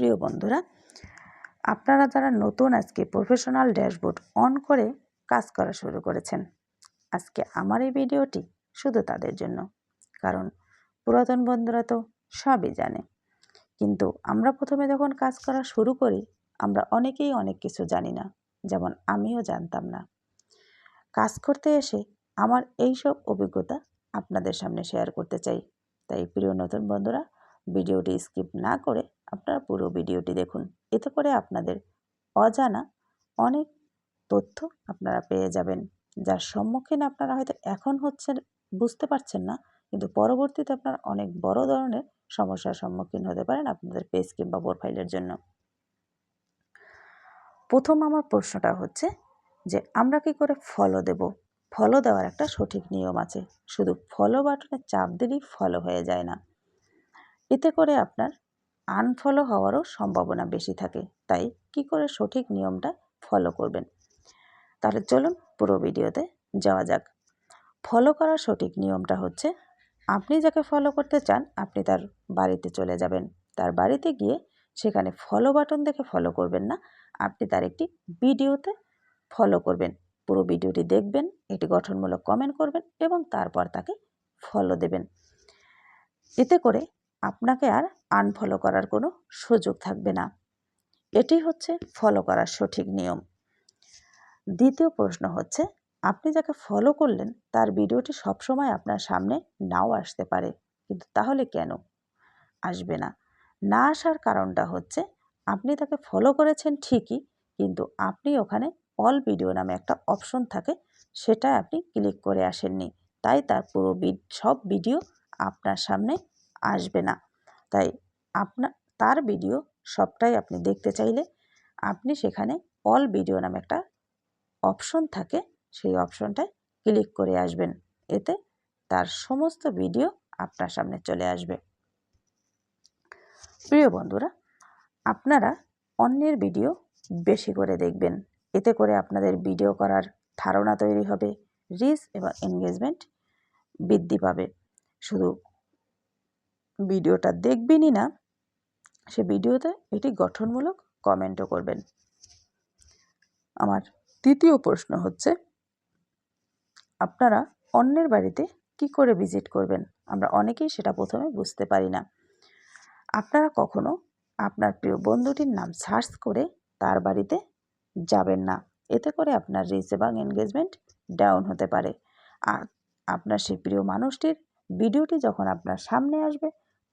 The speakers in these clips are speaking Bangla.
প্রিয় বন্ধুরা, আপনারা যারা নতুন আজকে প্রফেশনাল ড্যাশবোর্ড অন করে কাজ করা শুরু করেছেন, আজকে আমার এই ভিডিওটি শুধু তাদের জন্য। কারণ পুরাতন বন্ধুরা তো সবই জানে। কিন্তু আমরা প্রথমে যখন কাজ করা শুরু করি, আমরা অনেকেই অনেক কিছু জানি না, যেমন আমিও জানতাম না। কাজ করতে এসে আমার এই সব অভিজ্ঞতা আপনাদের সামনে শেয়ার করতে চাই। তাই প্রিয় নতুন বন্ধুরা ভিডিওটি স্কিপ না করে আপনারা পুরো ভিডিওটি দেখুন। এতে করে আপনাদের অজানা অনেক তথ্য আপনারা পেয়ে যাবেন, যার সম্মুখীন আপনারা হয়তো এখন হচ্ছেন, বুঝতে পারছেন না, কিন্তু পরবর্তীতে আপনারা অনেক বড় ধরনের সমস্যার সম্মুখীন হতে পারেন আপনাদের পেজ কিংবা প্রোফাইলের জন্য। প্রথম আমার প্রশ্নটা হচ্ছে যে, আমরা কি করে ফলো দেব? ফলো দেওয়ার একটা সঠিক নিয়ম আছে। শুধু ফলো বাটনে চাপ দিলেই ফলো হয়ে যায় না। এতে করে আপনার আনফলো হওয়ারও সম্ভাবনা বেশি থাকে। তাই কি করে সঠিক নিয়মটা ফলো করবেন? তাহলে চলুন পুরো ভিডিওতে যাওয়া যাক। ফলো করার সঠিক নিয়মটা হচ্ছে, আপনি যাকে ফলো করতে চান, আপনি তার বাড়িতে চলে যাবেন। তার বাড়িতে গিয়ে সেখানে ফলো বাটন দেখে ফলো করবেন না, আপনি তার একটি ভিডিওতে ফলো করবেন। পুরো ভিডিওটি দেখবেন, এটি গঠনমূলক কমেন্ট করবেন এবং তারপর তাকে ফলো দেবেন। এতে করে আপনাকে আর আনফলো করার কোনো সুযোগ থাকবে না। এটি হচ্ছে ফলো করার সঠিক নিয়ম। দ্বিতীয় প্রশ্ন হচ্ছে, আপনি যাকে ফলো করলেন, তার ভিডিওটি সবসময় আপনার সামনে নাও আসতে পারে, কিন্তু তাহলে কেন? আসবে না। না আসার কারণটা হচ্ছে, আপনি তাকে ফলো করেছেন ঠিকই, কিন্তু আপনি ওখানে অল ভিডিও নামে একটা অপশন থাকে সেটা আপনি ক্লিক করে আসেননি। তাই তার পুরো সব ভিডিও আপনার সামনে আসবে না। তাই আপনার তার ভিডিও সবটাই আপনি দেখতে চাইলে আপনি সেখানে অল ভিডিও নামে একটা অপশন থাকে, সেই অপশনটায় ক্লিক করে আসবেন। এতে তার সমস্ত ভিডিও আপনার সামনে চলে আসবে। প্রিয় বন্ধুরা, আপনারা অন্যের ভিডিও বেশি করে দেখবেন। এতে করে আপনাদের ভিডিও করার ধারণা তৈরি হবে রিচ এবং এনগেজমেন্ট বৃদ্ধি পাবে। শুধু ভিডিওটা দেখবেনই না, সে ভিডিওতে এটি গঠনমূলক কমেন্টও করবেন। আমার তৃতীয় প্রশ্ন হচ্ছে, আপনারা অন্যের বাড়িতে কি করে ভিজিট করবেন? আমরা অনেকেই সেটা প্রথমে বুঝতে পারি না। আপনারা কখনো আপনার প্রিয় বন্ধুটির নাম সার্চ করে তার বাড়িতে যাবেন না। এতে করে আপনার রিচ এবং এনগেজমেন্ট ডাউন হতে পারে। আর আপনার সেই প্রিয় মানুষটির ভিডিওটি যখন আপনার সামনে আসবে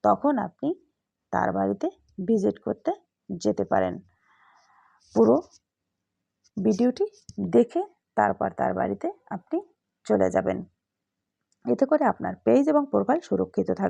তখন আপনি তার বাড়িতে ভিজিট করতে যেতে পারেন। পুরো ভিডিওটি দেখে তারপর তার বাড়িতে আপনি চলে যাবেন। এতে করে আপনার পেজ এবং প্রোফাইল সুরক্ষিত থাকবে।